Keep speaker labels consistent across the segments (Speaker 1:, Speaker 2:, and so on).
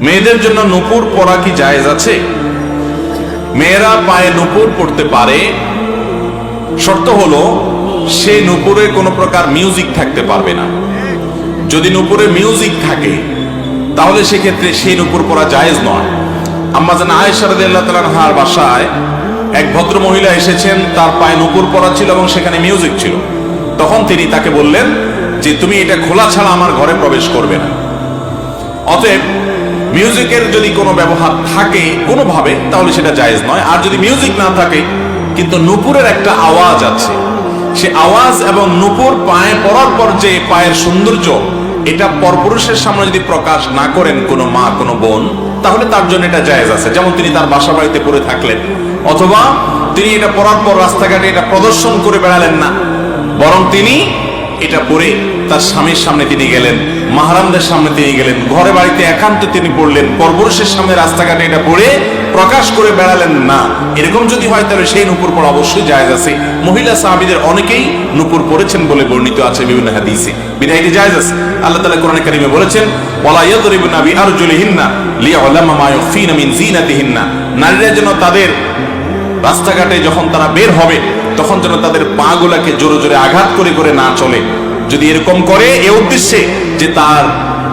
Speaker 1: মেয়েদের জন্য নুপুর পরা কি জায়েজ আছে? মেয়েরা পায়ে নুপুর পড়তে পারে। শর্ত হলো, সে নুপুরে কোনো প্রকার মিউজিক থাকতে পারবে না। যদি নুপুরে মিউজিক থাকে, তাহলে সেক্ষেত্রে সেই নুপুর পরা জায়েজ নয়। আম্মা যেন আয়েশারদার বাসায় এক ভদ্র মহিলা এসেছেন, তার পায়ে নুপুর পরা ছিল এবং সেখানে মিউজিক ছিল। তখন তিনি তাকে বললেন যে, তুমি এটা খোলা ছাড়া আমার ঘরে প্রবেশ করবে না। অতএব মিউজিকের যদি কোনো ব্যবহার থাকে কোনোভাবে, তাহলে সেটা জায়েজ নয়। আর যদি মিউজিক না থাকে, কিন্তু নুপুরের একটা আওয়াজ আছে। সে আওয়াজ এবং নুপুর পায়ে পড়ার পর যে পায়ের সৌন্দর্য, এটা পরপুরুষের সামনে যদি প্রকাশ না করেন কোনো মা, কোনো বোন, তাহলে তার জন্য এটা জায়েজ আছে। যেমন তিনি তার বাসা বাড়িতে পড়ে থাকলেন। অথবা তিনি এটা পড়ার পর রাস্তাঘাটে এটা প্রদর্শন করে বেড়ালেন না। বরং তিনি এটা পরে তার স্বামীর সামনে তিনি গেলেন, মাহারামদের সামনে তিনি গেলেন, ঘরে বাড়িতে একান্ত তিনি পড়লেন, পরপুরুষের সামনে রাস্তাঘাটে এটা পড়ে প্রকাশ করে বেড়ালেন, না, এরকম যদি হয় তাহলে সেই নুপুর পড়া অবশ্যই জায়েজ আছে। মহিলা সাহাবিদের অনেকেই নুপুর পড়েছেন বলে বর্ণিত আছে বিভিন্ন হাদিসে। বিধায়টি জায়েজ আছে। আল্লাহ তাআলা কোরআনে কারিমে বলেছেন, ওয়ালা ইয়াদরিবুনা বিআরজুলিহিন্না লিয়ালামা মা ইউফিনা মিন জিনাতিহিন্না নারীরা যেন তাদের রাস্তাঘাটে যখন তারা বের হবে, তখন যেন তাদের পা গুলাকে জোরে জোরে আঘাত করে করে না চলে। যদি এরকম করে, এ উদ্দেশ্যে যে তার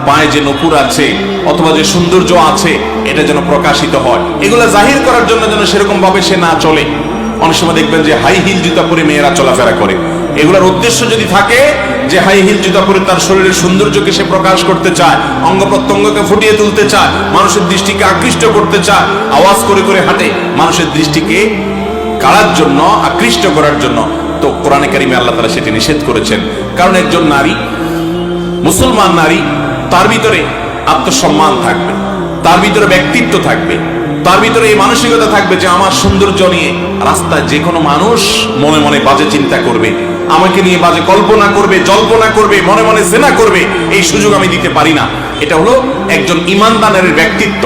Speaker 1: পায়ে যে নপুর আছে অথবা যে সৌন্দর্য আছে, এটা যেন প্রকাশিত হয়। এগুলা জাহির করার জন্য যেন সেরকম ভাবে সে না চলে। অনেক সময় দেখবেন যে হাই হিল জুতা পরে মেয়েরা চলাফেরা করে। এগুলোর উদ্দেশ্য যদি থাকে যে হাই হিল জুতা পরে তার শরীরের সৌন্দর্যকে সে প্রকাশ করতে চায়, অঙ্গ প্রত্যঙ্গকে ফুটিয়ে তুলতে চায়, মানুষের দৃষ্টিকে আকৃষ্ট করতে চায়, আওয়াজ করে করে হাঁটে, মানুষের দৃষ্টিকে কাড়ার জন্য, আকৃষ্ট করার জন্য, তো কোরআনে কারিমে আল্লাহ তারা সেটি নিষেধ করেছেন। কারণ একজন নারী, মুসলমান নারী, তার ভিতরে আত্মসম্মান থাকবে, তার ভিতরে ব্যক্তিত্ব থাকবে, তার ভিতরে এই মানসিকতা থাকবে যে আমার সৌন্দর্য নিয়ে রাস্তায় যে কোনো মানুষ মনে মনে বাজে চিন্তা করবে, আমাকে নিয়ে বাজে কল্পনা করবে, জল্পনা করবে, মনে মনে সেনা করবে, এই সুযোগ আমি দিতে পারি না। এটা হলো একজন ইমানদানের ব্যক্তিত্ব।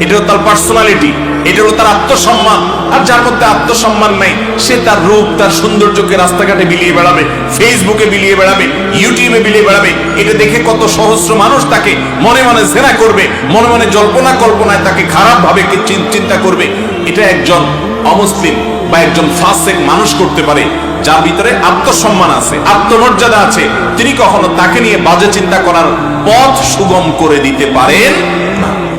Speaker 1: এটা হলো তার পার্সোনালিটি এটা হলো তার আত্মসম্মান। আর যার মধ্যে আত্মসম্মান নাই, সে তার রূপ, তার সৌন্দর্যকে রাস্তাঘাটে বিলিয়ে বেড়াবে ফেসবুকে বিলিয়ে বেড়াবে ইউটিউবে বিলিয়ে বেড়াবে। এটা দেখে কত সহস্র মানুষ তাকে মনে মনে জেনা করবে, মনে মনে জল্পনা কল্পনায় তাকে খারাপ ভাবে কে চিন- চিন্তা করবে। এটা একজন অমুসলিম বা একজন ফাসেক মানুষ করতে পারে, যার ভিতরে আত্মসম্মান আছে, আত্মমর্যাদা আছে। তিনি কখনো তাকে নিয়ে বাজে চিন্তা করার পথ সুগম করে দিতে পারেন না।